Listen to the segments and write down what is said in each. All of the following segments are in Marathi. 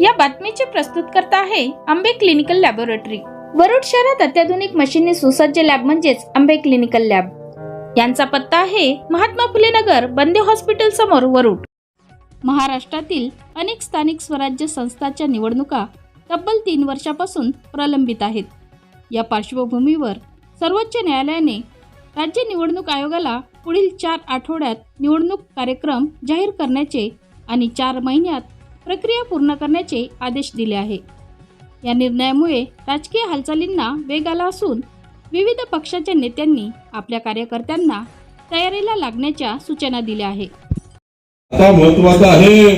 या बातमीचे प्रस्तुतकर्ता आहे आंबे क्लिनिकल लॅबोरेटरी. वरुड शहरात अत्याधुनिक मशीनने सुसज्ज लॅब म्हणजेच आंबे क्लिनिकल लॅब. यांचा पत्ता आहे महात्मा फुले नगर बंदे हॉस्पिटल समोर वरुड. महाराष्ट्रातील अनेक स्थानिक स्वराज्य संस्थांच्या निवडणुका तब्बल तीन वर्षापासून प्रलंबित आहेत. या पार्श्वभूमीवर सर्वोच्च न्यायालयाने राज्य निवडणूक आयोगाला पुढील चार आठवड्यात निवडणूक कार्यक्रम जाहीर करण्याचे आणि चार महिन्यात प्रक्रिया पूर्ण करण्याचे आदेश दिले आहे. या निर्णयामुळे राजकीय हालचालींना वेग आला असून विविध पक्षाच्या नेत्यांनी आपल्या कार्यकर्त्यांना तयारीला लागण्याच्या सूचना दिल्या आहे आता महत्वाचं आहे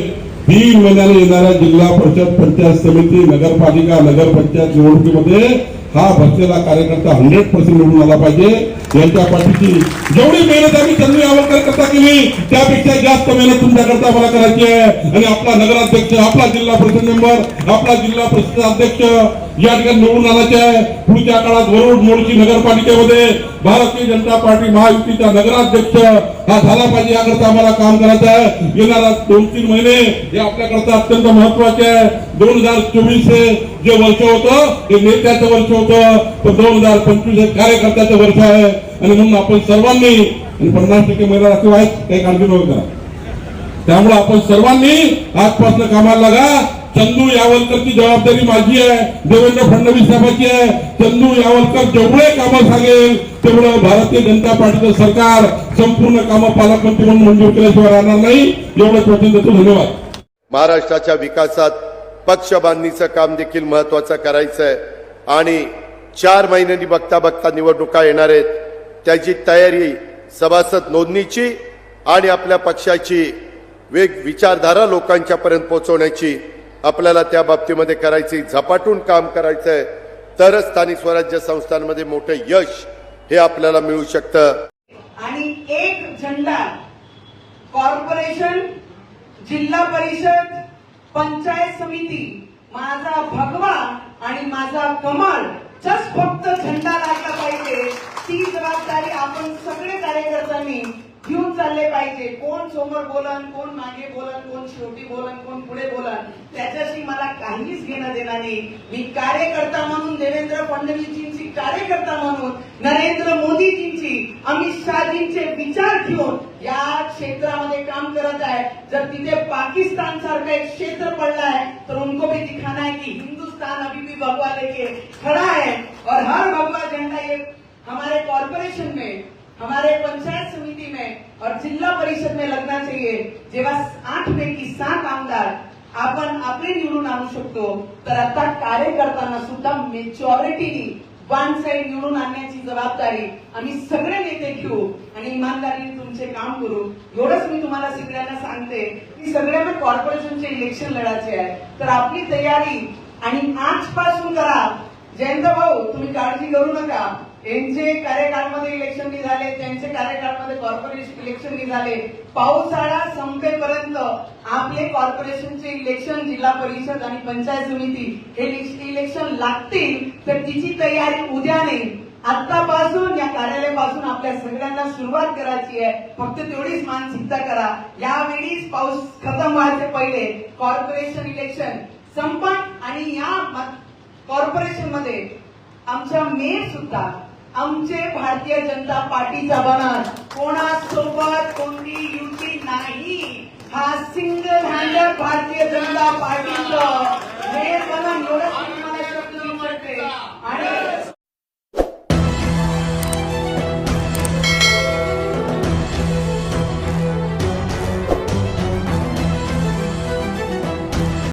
तीन महिन्याला येणाऱ्या जिल्हा परिषद पंचायत समिती नगरपालिका नगरपंचायत निवडणुकीमध्ये हा बसलेला कार्यकर्ता हंड्रेड पर्सेंट निवडून आला पाहिजे. यांच्या पाठीची जेवढी मेहनत आम्ही चंद्री आवडकर करता केली त्यापेक्षा जास्त मेहनत तुमच्याकरता मला करायची आहे. आणि आपला नगराध्यक्ष आपला जिल्हा परिषद मेंबर आपला जिल्हा परिषद अध्यक्ष या ठिकाणी निवडून आल्याच्या आहे पुढच्या काळात वरुड मोर्ची नगरपालिकेमध्ये भारतीय जनता पार्टी महायुतीचा नगराध्यक्ष हा झाला पाहिजे. याकरता आम्हाला काम करायचं आहे. येणारा दोन तीन महिने हे आपल्याकरता अत्यंत महत्त्वाचे आहे. दोन हजार चोवीस हे जे वर्ष होतं ते नेत्याचं वर्ष होतं. तर दोन हजार पंचवीस हे कार्यकर्त्याचं वर्ष आहे. आणि म्हणून आपण सर्वांनी आणि पन्नास टक्के महिला राखीव आहेत काही काळजी नको करा. त्यामुळे आपण सर्वांनी आजपासून कामाला लागा. चंदू यावलकरची जबाबदारी माझी आहे. देवेंद्र फडणवीस साहेबांची आहे. चंदू यावलकर जेवढे कामं सांगेल तेवढं भारतीय जनता पार्टीचं सरकार संपूर्ण कामं पालकमंत्री म्हणून मंजूर केल्याशिवाय राहणार नाही. एवढं वचन देतो. धन्यवाद. महाराष्ट्राच्या विकासात पक्ष बांधणीचं काम देखील महत्वाचं करायचं आहे आणि चार महिन्यांनी बघता बघता निवडणुका येणार आहेत. त्याची तयारी सभासद नोंदणीची आणि आपल्या पक्षाची वेग विचारधारा लोकांच्या पर्यंत पोहोचवण्याची आपल्याला त्या बाबतीमध्ये करायची झपाटून काम करायचं आहे तरच स्थानिक स्वराज्य संस्थांमध्ये मोठं यश हे आपल्याला मिळू शकतं. आणि एक झेंडा कॉर्पोरेशन जिल्हा परिषद पंचायत समिती माझा भगवा आणि माझा कमळ जस फक्त झेंडा लागला पाहिजे ती जबाबदारी आपण सगळे घेऊन पाहिजे. कोण समोर बोलन कोण मागे बोलन कोण शेवटी बोलन कोण पुढे बोलन त्याच्याशी मला काहीच घेणं देणार नाही. मी कार्यकर्ता म्हणून देवेंद्र फडणवीसजींची कार्यकर्ता म्हणून नरेंद्र मोदीजींची अमित शहाजींचे विचार घेऊन या क्षेत्रामध्ये काम करत आहे. जर तिथे पाकिस्तान सारखं एक क्षेत्र पडला है तो उनको भी दिखाना है की हिंदुस्तान अभी भी भगवा लेके खड़ा है. और हर भगवा झंडा ये हमारे कॉर्पोरेशन में हमारे पंचायत समिति में और जिल्हा परिषद में लगना चाहिए। जेव्हा आठ पैकी सात आमदार आपण आपले निवडून आणू शकतो तर आता कार्यकर्त्यांना सुद्धा मेजॉरिटीनी वन साईड निवडून आणण्याची जबाबदारी आम्ही सगळे नेते घेऊ आणि इमानदारीने तुमचे काम करू. एवढंच मी तुम्हाला सगळ्यांना सांगते की सगळ्यांना कॉर्पोरेशनचे इलेक्शन लढायचे आहे. तर आपली तयारी आणि आजपासून करा. जयंत भाऊ तुम्ही काळजी करू नका. यांचे कार्यकाळमध्ये इलेक्शन झाले त्यांचे कार्यकाळमध्ये कॉर्पोरेशन इलेक्शन झाले पावसाळा संपेपर्यंत आपले कॉर्पोरेशनचे इलेक्शन जिल्हा परिषद आणि पंचायत समिती हे इलेक्शन लागतील तर तिची तयारी उद्या नाही. आतापासून या कार्यालयापासून आपल्या सगळ्यांना सुरुवात करायची आहे. फक्त तेवढीच मानसिकता करा. यावेळीच पाऊस खतम व्हायचे पहिले. कॉर्पोरेशन इलेक्शन संपत आणि या कॉर्पोरेशनमध्ये आमच्या मेयर सुद्धा आमचे भारतीय जनता पार्टीचा बनर. कोणासोबत कोणती युती नाही. हा सिंगल हँडर भारतीय